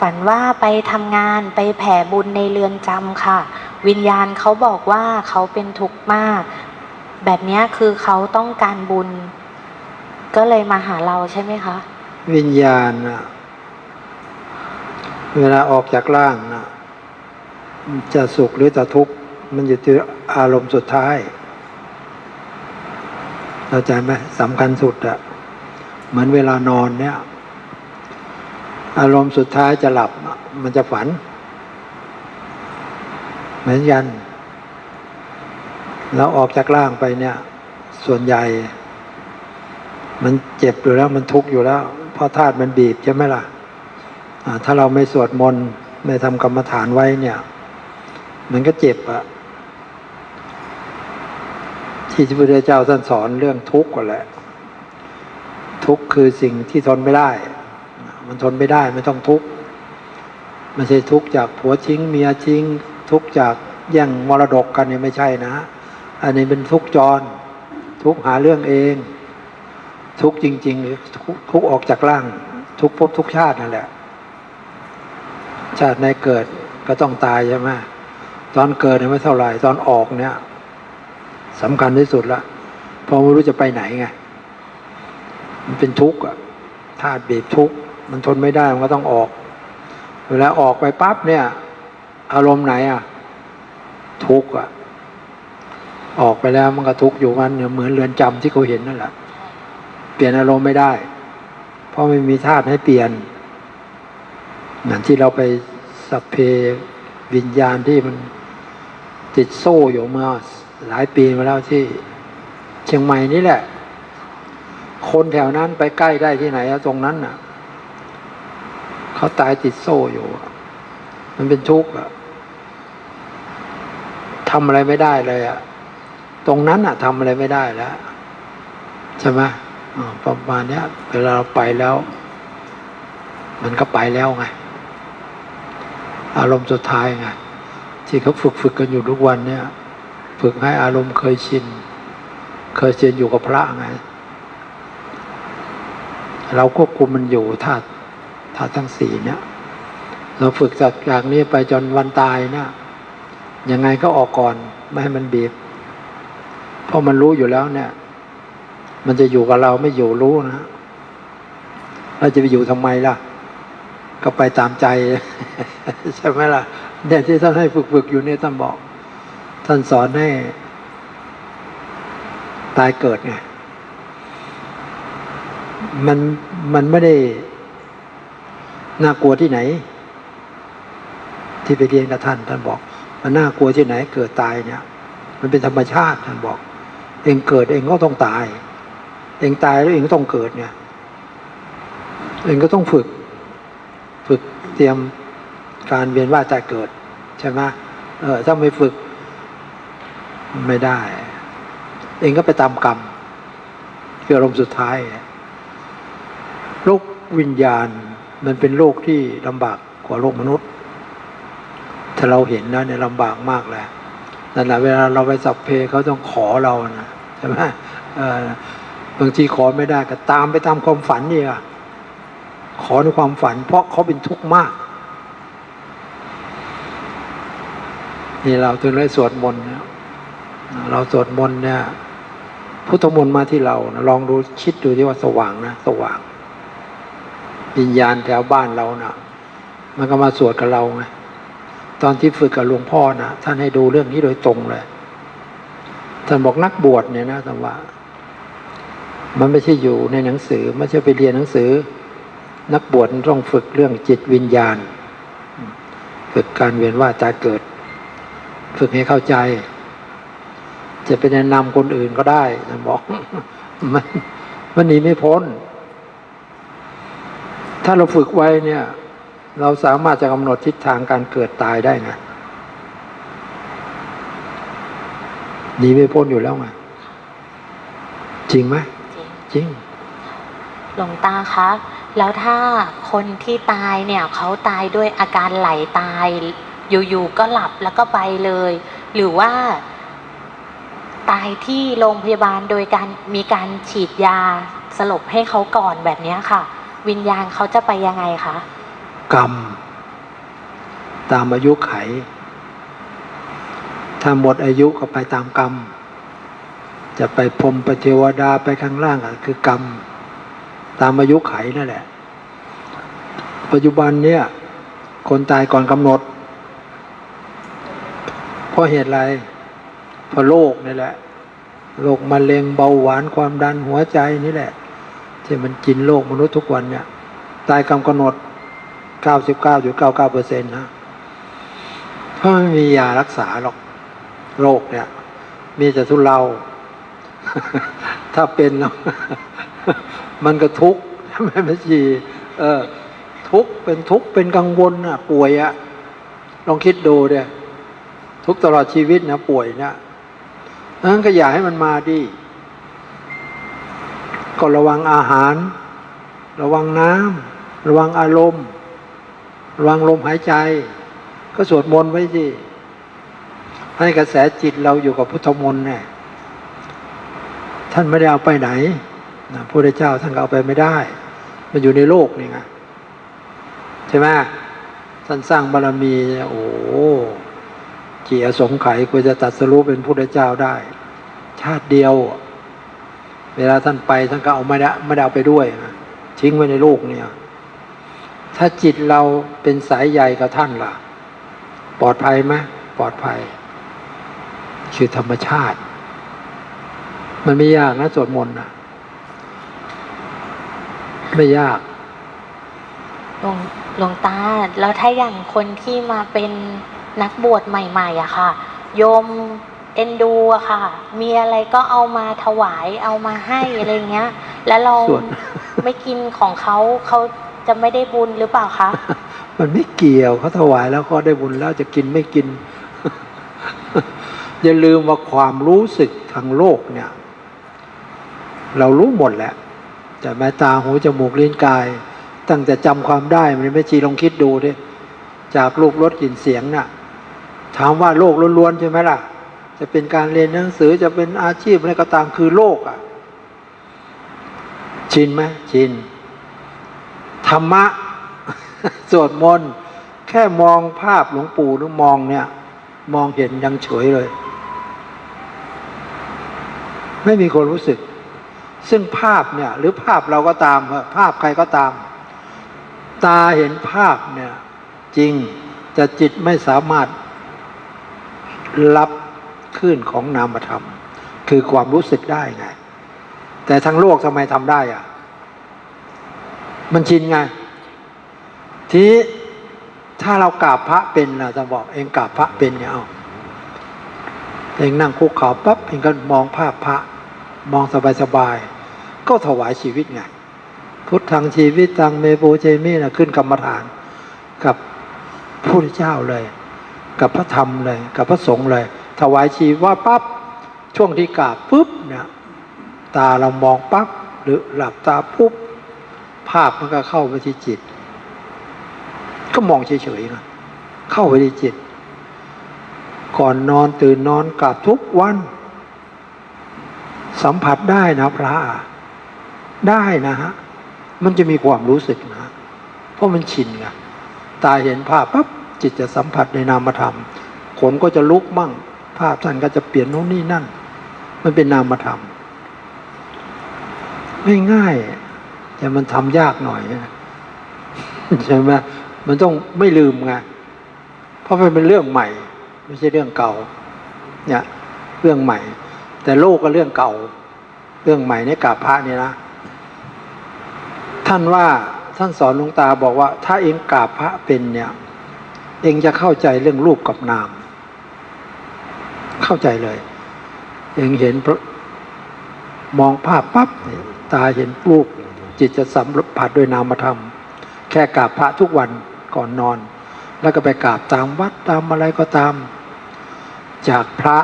ฝันว่าไปทำงานไปแผ่บุญในเรือนจำค่ะ วิญญาณเขาบอกว่าเขาเป็นทุกข์มาก แบบนี้คือเขาต้องการบุญ ก็เลยมาหาเราใช่ไหมคะ วิญญาณนะเวลาออกจากร่างนะจะสุขหรือจะทุกข์มันอยู่ที่อารมณ์สุดท้ายเข้าใจไหมสำคัญสุดอะเหมือนเวลานอนเนี่ย อารมณ์สุดท้ายจะหลับ มันจะฝัน เหมือนกันแล้วออกจากร่างไปเนี่ย ส่วนใหญ่ มันเจ็บอยู่แล้วมันทุกข์อยู่แล้วเพราะธาตุมันบีบใช่ไหมล่ะถ้าเราไม่สวดมนต์ไม่ทำกรรมฐานไว้เนี่ย มันก็เจ็บอะที่พระพุทธเจ้าท่านสอนเรื่องทุกข์ก่อนแหละ ทุกข์คือสิ่งที่ทนไม่ได้ มันทนไม่ได้ไม่ต้องทุกข์ไม่ใช่ทุกข์จากผัวทิ้งเมียทิ้งทุกข์จากแย่งมรดกกันเนี่ยไม่ใช่นะ อันนี้เป็นทุกข์จร ทุกข์หาเรื่องเอง ทุกข์จริงๆหรือทุกข์ออกจากร่าง ทุกภพทุกชาตินั่นแหละ ชาติในเกิดก็ต้องตายใช่ไหมตอนเกิดเนี่ยไม่เท่าไหร่ตอนออกเนี่ยสำคัญที่สุดละเพอไม่รู้จะไปไหนไง มันเป็นทุกข์อะธาตุบีบทุกข์ มันทนไม่ได้มันก็ต้องออก เวลาออกไปปั๊บเนี่ย อารมณ์ไหนอะ ทุกข์อะ ออกไปแล้วมันก็ทุกข์อยู่มันเหมือนเรือนจำที่เขาเห็นนั่นแหละเปลี่ยนอารมณ์ไม่ได้ เพราะไม่มีธาตุให้เปลี่ยนเหมือนที่เราไปสัพเพวิญญาณที่มันติดโซ่อยู่มื่อหลายปีมาแล้วที่ เชียงใหม่นี่แหละ คนแถวนั้นไปใกล้ได้ที่ไหนตรงนั้นน่ะ เขาตายติดโซ่อยู่ มันเป็นทุกข์อะทำอะไรไม่ได้เลยอะตรงนั้นอะทำอะไรไม่ได้แล้วใช่ไหมประมาณนี้เวลาเราไปแล้ว มันก็ไปแล้วไง อารมณ์สุดท้ายไงที่เขาฝึกฝึกกันอยู่ทุกวันเนี่ย ฝึกให้อารมณ์เคยชิน เคยชินอยู่กับพระไง เราควบคุมมันอยู่ธา ธาตุทั้งสี่เนี่ย เราฝึกจากจากนี้ไปจนวันตายเนี่ยยังไงก็ออกก่อนไม่ให้มันบีบ เพราะมันรู้อยู่แล้วเนี่ย มันจะอยู่กับเราไม่อยู่รู้นะเราจะไปอยู่ทำไมล่ะ ก็ไปตามใจ ใช่ไหมล่ะเนี่ยที่ท่านให้ฝึกฝึกอยู่เนี่ยท่านบอก ท่านสอนให้ ตายเกิดไงมันมันไม่ได้ น่ากลัวที่ไหน ที่ไปเรียนกับท่านท่านบอก มันน่ากลัวที่ไหน เกิดตายเนี่ย มันเป็นธรรมชาติท่านบอก เองเกิดเองก็ต้องตาย เองตายแล้วเองก็ต้องเกิดเนี่ย เองก็ต้องฝึก ฝึกเตรียมการเวียนว่ายตายเกิด ใช่ไหมเออถ้าไม่ฝึก ไม่ได้ เองก็ไปตามกรรมคืออารมณ์สุดท้ายโลกวิญญาณ มันเป็นโลกที่ลำบากกว่าโลกมนุษย์ ถ้าเราเห็นนะเนี่ยลำบากมากแหละนั่นแหละเวลาเราไปสัพเพเขาต้องขอเรานะใช่ไหมบางทีขอไม่ได้ก็ตามไปตามความฝันนี่อะขอในความฝัน เพราะเขาเป็นทุกข์มากนี่เราถึงได้สวดมนต์เนี่ยเราสวดมนต์เนี่ยพุทธมนต์มาที่เรานะลองดูคิดดูที่ว่าสว่างนะสว่าง วิญญาณแถวบ้านเรานะ่ะ มันก็มาสวดกับเราไงตอนที่ฝึกกับหลวงพ่อนะท่านให้ดูเรื่องนี้โดยตรงเลยท่านบอกนักบวชเนี่ยนะท่านว่า มันไม่ใช่อยู่ในหนังสือไม่ใช่ไปเรียนหนังสือ นักบวชต้องฝึกเรื่องจิตวิญญาณ ฝึกการเวียนว่ายตายเกิด ฝึกให้เข้าใจ จะไปแนะนำคนอื่นก็ได้ท่านบอกมันมันหนีไม่พ้น ถ้าเราฝึกไว้เนี่ย เราสามารถจะกำหนดทิศทางการเกิดตายได้ไงหนีไม่พ้นอยู่แล้วไงจริงไหมจริงจริง หลวงตาคะ แล้วถ้าคนที่ตายเนี่ยเขาตายด้วยอาการไหลตาย อยู่ๆก็หลับแล้วก็ไปเลย หรือว่า ตายที่โรงพยาบาลโดยการมีการฉีดยาสลบให้เขาก่อนแบบเนี้ยค่ะ วิญญาณเขาจะไปยังไงคะ กรรม ตามอายุไข ถ้าหมดอายุก็ไปตามกรรม จะไปพรมปเทวดาไปข้างล่างก็คือกรรม ตามอายุไขนั่นแหละ ปัจจุบันเนี่ย คนตายก่อนกำหนด เพราะเหตุอะไร เพราะโรคนี่แหละโรคมะเร็งเบาหวานความดันหัวใจนี่แหละ ที่มันกินโลกมนุษย์ทุกวันเนี่ยตายกำกำหนด 99.99เปอร์เซ็นต์นะเพราะไม่มียารักษาหรอกโรคเนี่ย มีแต่ทุเลา ถ้าเป็นแล้วมันก็ทุกข์ไม่ไม่ชีเออ ทุกข์เป็นทุกข์เป็นกังวลน่ะ ป่วยอะลองคิดดูเดียทุกตลอดชีวิตนะป่วยเนี่ยนั้นก็อย่าให้มันมาดิ ก็ระวังอาหาร ระวังน้ำระวังอารมณ์ ระวังลมหายใจ ก็สวดมนต์ไว้สิให้กระแสจิตเราอยู่กับพุทธมนต์เนี่ยท่านไม่ได้เอาไปไหนนะพระพุทธเจ้าท่านก็เอาไปไม่ได้ มันอยู่ในโลกนี่ไงใช่ไหมท่านสร้างบารมีโอ้โหกี่อสงไขยกว่าจะตัดสรู้เป็นพุทธเจ้าได้ ชาติเดียว เวลาท่านไปท่านก็เอาไม่ได้ไม่ได้เอาไปด้วยนะทิ้งไว้ในโลกเนี่ย ถ้าจิตเราเป็นสายใยกับท่านล่ะ ปลอดภัยไหมปลอดภัย คือธรรมชาติ มันไม่ยากนะสวดมนต์นะไม่ยากหลวงหลวงตา แล้วถ้าอย่างคนที่มาเป็นนักบวชใหม่ ๆอะค่ะ โยม เอ็นดูอะค่ะ มีอะไรก็เอามาถวายเอามาให้อะไรเงี้ย แล้วเราส่วน ไม่กินของเขาเขาจะไม่ได้บุญหรือเปล่าคะ มันไม่เกี่ยวเขาถวายแล้วก็ได้บุญแล้วจะกินไม่กิน อย่าลืมว่าความรู้สึกทางโลกเนี่ย เรารู้หมดแหละ แต่แม้ตาหูจมูกลิ้นกาย ตั้งแต่จำความได้มันไม่ชีลองคิดดูดิจากรูปรสกลิ่นเสียงน่ะ ถามว่าโลกล้วนๆใช่ไหมล่ะ จะเป็นการเรียนหนังสือจะเป็นอาชีพอะไรก็ตามคือโลกอะ ชินไหมชิน ธรรมะ สวดมนต์ แค่มองภาพหลวงปู่หรือมองเนี่ย มองเห็นยังเฉยเลย ไม่มีคนรู้สึก ซึ่งภาพเนี่ย หรือภาพเราก็ตามเถอะภาพใครก็ตาม ตาเห็นภาพเนี่ย จริงแต่จิตไม่สามารถรับ คลื่นของนามธรรม คือความรู้สึกได้ไง แต่ทั้งโลกทำไมทำได้อะ มันชินไง ทีนี้ถ้าเรากราบพระเป็นนะจะบอกเองกราบพระเป็นเนี่ยเอาเองนั่งคุกเข่าปั๊บเองก็มองภาพพระ มองสบายๆก็ถวายชีวิตไงพุทธังชีวิตตังเมโปเจมินะขึ้นกรรมฐานกับพระพุทธเจ้าเลย กับพระธรรมเลย กับพระสงฆ์เลย ถวายชีว่าปั๊บช่วงที่กราบปุ๊บเนี่ยตาเรามองปั๊บหรือหลับตาปุ๊บภาพมันก็เข้าไปที่จิต ก็มองเฉยๆนะเข้าไปที่จิต ก่อนนอนตื่นนอนกลับทุกวัน สัมผัสได้นะพระ ได้นะฮะมันจะมีความรู้สึกนะ เพราะมันชินไงตาเห็นภาพปั๊บจิตจะสัมผัสในนามธรรมขนก็จะลุกมั่ง ภาพท่านก็จะเปลี่ยนโน่นนี่นั่น มันเป็นนามธรรมไม่ง่ายแต่มันทำยากหน่อยใช่ไหมมันต้องไม่ลืมไงเพราะมันเป็นเรื่องใหม่ ไม่ใช่เรื่องเก่า เนี่ย เรื่องใหม่ แต่โลกก็เรื่องเก่า เรื่องใหม่ในกาพระเนี่ยนะท่านว่าท่านสอนหลวงตาบอกว่า ถ้าเองกราบพระเป็นเนี่ย เองจะเข้าใจเรื่องรูปกับนาม เข้าใจเลยเองเห็นพระมองภาพปั๊บตาเห็นรูปจิตจะสัมผัสด้วยนามธรรม แค่กราบพระทุกวันก่อนนอน แล้วก็ไปกราบตามวัดตามอะไรก็ตาม จากพระ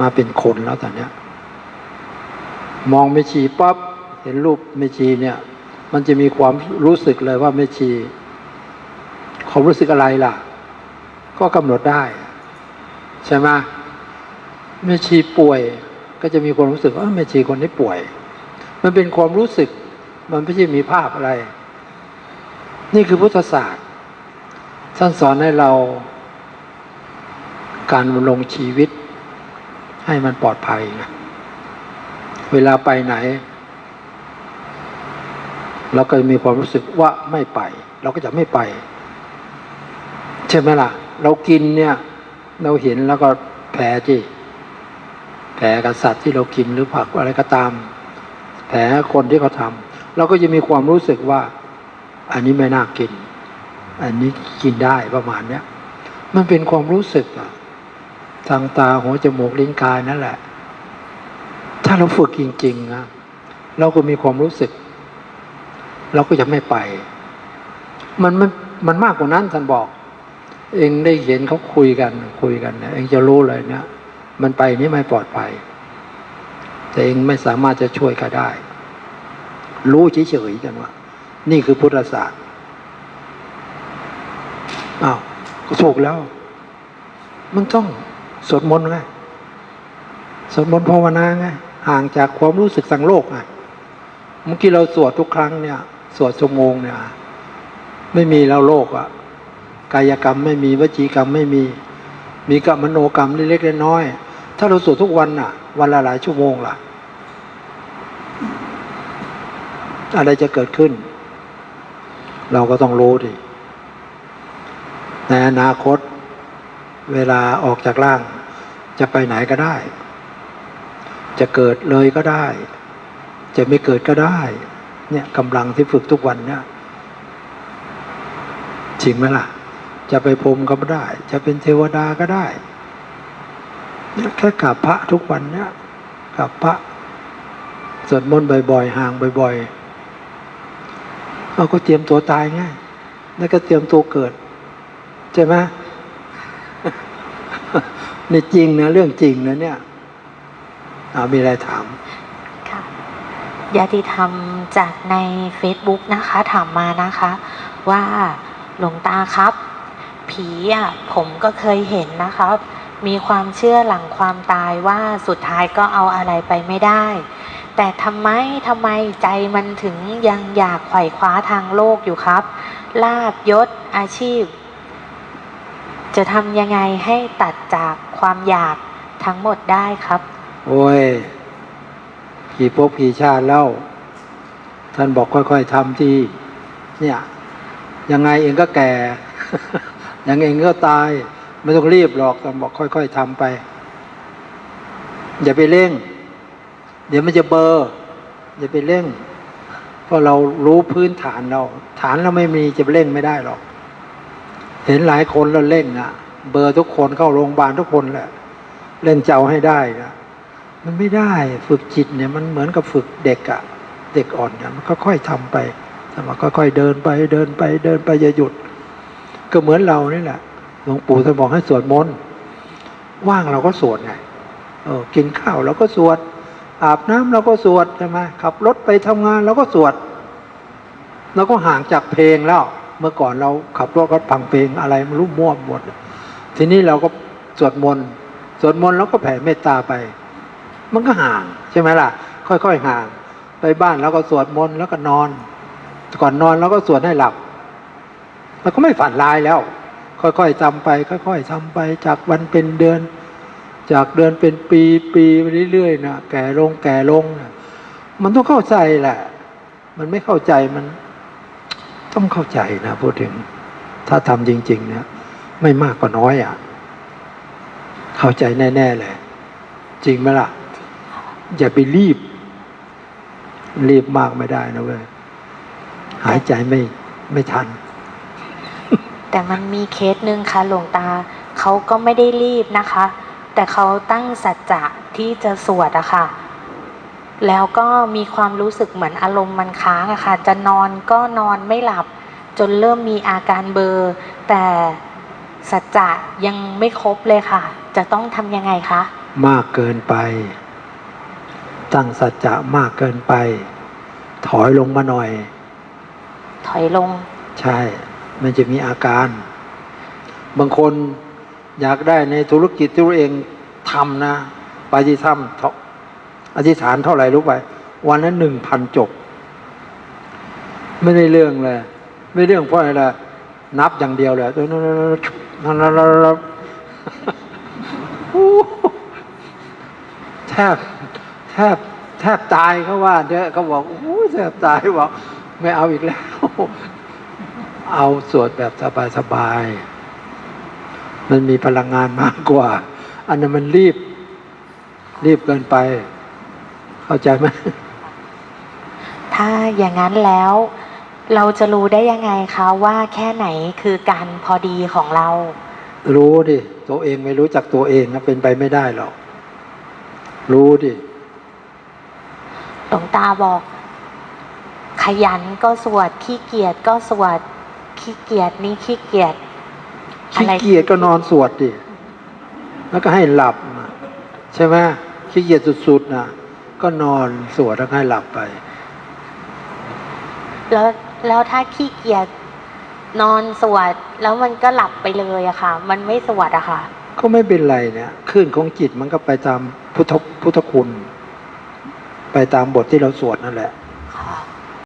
มาเป็นคนแล้วตอนนี้มองไม่ชีปั๊บเห็นรูปไม่ชีเนี่ย มันจะมีความรู้สึกเลยว่าไม่ชีความรู้สึกอะไรล่ะ ก็กำหนดได้ ใช่ไหมแม่ชีป่วย ก็จะมีความรู้สึกว่าเอ้าแม่ชีคนนี้ป่วย มันเป็นความรู้สึก มันไม่ใช่มีภาพอะไร นี่คือพุทธศาสตร์ท่านสอนให้เรา การดำรงชีวิต ให้มันปลอดภัยไงเวลาไปไหน เราก็จะมีความรู้สึกว่าไม่ไป เราก็จะไม่ไป ใช่ไหมล่ะ เรากินเนี่ย เราเห็นแล้วก็แผลจีแผลกับสัตว์ที่เรากินหรือผักอะไรก็ตาม แผลคนที่เขาทำเราก็จะมีความรู้สึกว่า อันนี้ไม่น่ากิน อันนี้กินได้ประมาณเนี้ยมันเป็นความรู้สึกอะทางตาหัวจมูกลิ้นกายนั่นแหละ ถ้าเราฝึกจริงๆนะเราก็มีความรู้สึก เราก็จะไม่ไป มันมันมันมากกว่านั้นท่านบอก เองได้เห็นเขาคุยกันคุยกันเนี่ยเองจะรู้เลยเนี่ยมันไปนี่ไม่ปลอดภัย แต่เองไม่สามารถจะช่วยเขาได้ รู้เฉยๆกันว่า นี่คือพุทธศาสตร์อ้าวก็ถูกแล้ว มันต้องสวดมนต์ไงสวดมนต์ภาวนาไงห่างจากความรู้สึกสังโลกไงเมื่อกี้เราสวดทุกครั้งเนี่ย สวดชั่วโมงเนี่ย ไม่มีแล้วโลกอะ กายกรรมไม่มีวจีกรรมไม่มี มีกับมโนกรรมเล็กๆน้อยๆถ้าเราสวดทุกวันน่ะ วันละหลายชั่วโมงล่ะ อะไรจะเกิดขึ้น เราก็ต้องรู้ดิในอนาคต เวลาออกจากร่าง จะไปไหนก็ได้ จะเกิดเลยก็ได้ จะไม่เกิดก็ได้ เนี่ยกำลังที่ฝึกทุกวันเนี่ยจริงไหมล่ะ จะไปพรมก็ได้ จะเป็นเทวดาก็ได้แค่กราบพระทุกวันเนี่ยกราบพระสวดมนต์บ่อยๆ ห่างบ่อยๆเราก็เตรียมตัวตายไงแล้วก็เตรียมตัวเกิด ใช่ไหมนี่จริงนะเรื่องจริงนะเนี่ยเอามีอะไรถามค่ะญาติธรรมจากใน Facebook นะคะ ถามมานะคะ ว่าหลวงตาครับ ผีอะผมก็เคยเห็นนะครับ มีความเชื่อหลังความตายว่าสุดท้ายก็เอาอะไรไปไม่ได้ แต่ทำไมทำไมใจมันถึงยังอยากไขว่คว้าทางโลกอยู่ครับ ลาบยศอาชีพ จะทำยังไงให้ตัดจากความอยากทั้งหมดได้ครับ โอ้ยกี่ภพกี่ชาติแล้ว ท่านบอกค่อยๆทำที่เนี่ยยังไงเองก็แก่ อยังเองก็ตายไม่ต้องรีบหรอกบอกค่อย ๆทำไป อย่าไปเร่ง เดี๋ยวมันจะเบอร์อย่าไปเร่ง เพราะเรารู้พื้นฐานเรา ฐานเราไม่มีจะเร่งไม่ได้หรอก เห็นหลายคนแล้วเร่งอะเบอร์ทุกคนเข้าโรงพยาบาลทุกคนแหละเล่นเจ้าให้ได้นะมันไม่ได้ฝึกจิตเนี่ย มันเหมือนกับฝึกเด็กอะเด็กอ่อนเนี่ยมันค่อยๆทำไปทำมาค่อยๆเดินไปเดินไปเดินไปอย่าหยุด ก็เหมือนเรานี่แหละหลวงปู่ท่านบอกให้สวดมนต์ว่างเราก็สวดไงเออกินข้าวเราก็สวด อาบน้ำเราก็สวดใช่ไหมขับรถไปทำงานเราก็สวดเราก็ห่างจากเพลงแล้ว เมื่อก่อนเราขับรถก็ฟังเพลงอะไรไม่รู้มั่วหมด ทีนี้เราก็สวดมนต์สวดมนต์แล้วก็แผ่เมตตาไป มันก็ห่างใช่ไหมล่ะ ค่อยๆห่าง ไปบ้านแล้วก็สวดมนต์แล้วก็นอน ก่อนนอนแล้วก็สวดให้หลับ แล้วก็ไม่ฝันร้ายแล้ว ค่อยๆทำไป ค่อยๆทำไป จากวันเป็นเดือน จากเดือนเป็นปีปีไปเรื่อยๆนะแก่ลงแก่ลงนะมันต้องเข้าใจแหละ มันไม่เข้าใจมันต้องเข้าใจนะพูดถึง ถ้าทำจริงๆเนี่ยไม่มากก็น้อยอะ เข้าใจแน่ๆเลยจริงไหมล่ะ อย่าไปรีบ รีบมากไม่ได้นะเว้ยหายใจไม่ไม่ทัน แต่มันมีเคสหนึ่งค่ะหลวงตาเขาก็ไม่ได้รีบนะคะ แต่เขาตั้งสัจจะที่จะสวดอะค่ะ แล้วก็มีความรู้สึกเหมือนอารมณ์มันค้างอะค่ะ จะนอนก็นอนไม่หลับ จนเริ่มมีอาการเบลอร์ แต่สัจจะยังไม่ครบเลยค่ะ จะต้องทำยังไงคะ มากเกินไป ตั้งสัจจะมากเกินไป ถอยลงมาหน่อย ถอยลง ใช่ มันจะมีอาการ บางคนอยากได้ในธุรกิจที่ตัวเองทำนะปที่ถ้ำเท่าอธิษฐานเท่าไหร่รู้ไปวันนั้นหนึ่งพันจบ ไม่ได้เรื่องเลย ไม่เรื่องเพราะอะไรล่ะนับอย่างเดียวเลยแทบแทบแทบตายเขาว่าเยอะเขาบอกโอ้แทบตายบอกไม่เอาอีกแล้ว เอาสวดแบบสบายๆ มันมีพลังงานมากกว่า อันนั้นมันรีบ รีบเกินไป เข้าใจไหมถ้าอย่างนั้นแล้วเราจะรู้ได้ยังไงคะว่าแค่ไหนคือการพอดีของเรา รู้ดิ ตัวเองไม่รู้จักตัวเองนะเป็นไปไม่ได้หรอก รู้ดิหลวงตาบอก ขยันก็สวดขี้เกียจก็สวด ขี้เกียจนี่ขี้เกียจขี้เกียจก็นอนสวดดิ แล้วก็ให้หลับนะใช่ไหมขี้เกียจสุดๆนะก็นอนสวดแล้วก็ให้หลับไป แล้วแล้วถ้าขี้เกียจนอนสวด แล้วมันก็หลับไปเลยอะค่ะ มันไม่สวดอะค่ะ ก็ไม่เป็นไรเนี่ยคลื่นของจิตมันก็ไปตามพุทธพุทธคุณ ไปตามบทที่เราสวดนั่นแหละ